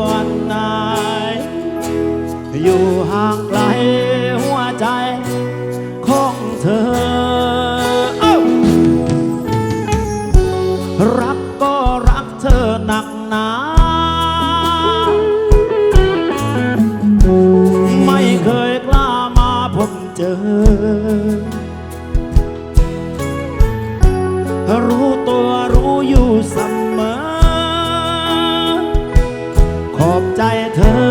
วนไหน อยู่ห่างไกลหัวใจของเธอเอรักก็รักเธอหนักหนา ไม่เคยกล้ามาพบเจอ รู้ อบใจเธอ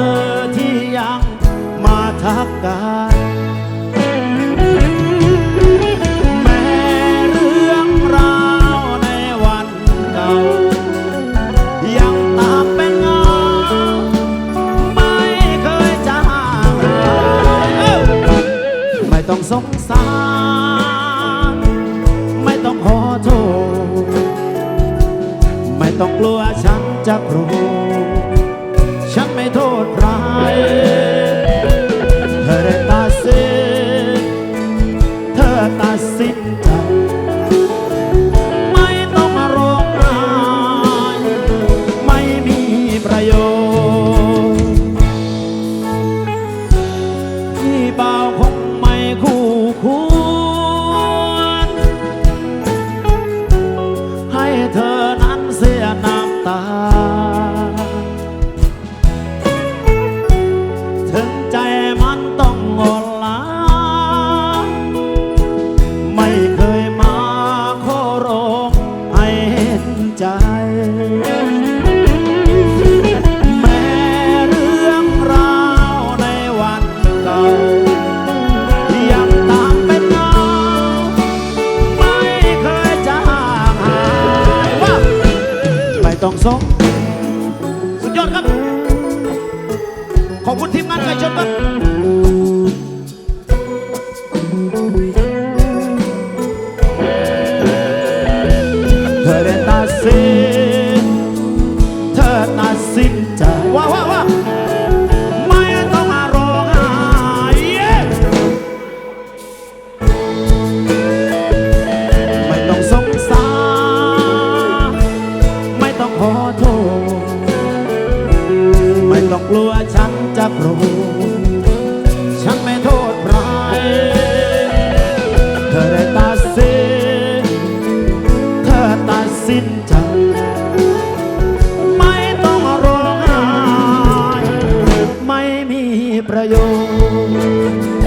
ที่ยังมาทักกายแม้เรื่องราวในวันเก่า ยังตามเป็นเงา ไม่เคยจางหายไม่ต้องสงสาร ไม่ต้องขอโทษ ไม่ต้องกลัวฉันจะโกรธ เถึงใจมันต้องอ่อนล้าไม่เคยมาขอร้องให้เห็นใจ แม้เรื่องราวในวันเก่ายังตามเป็นเงาไม่เคยจางหายว่าไม่ต้องสง ขอบคุณทีมงานไก่ชนครัน จะโกรธฉันไม่โทษใครเธอได้ตัดสินเธอตัดสินใจไม่ต้องร้องไห้ไม่มีประโยชน์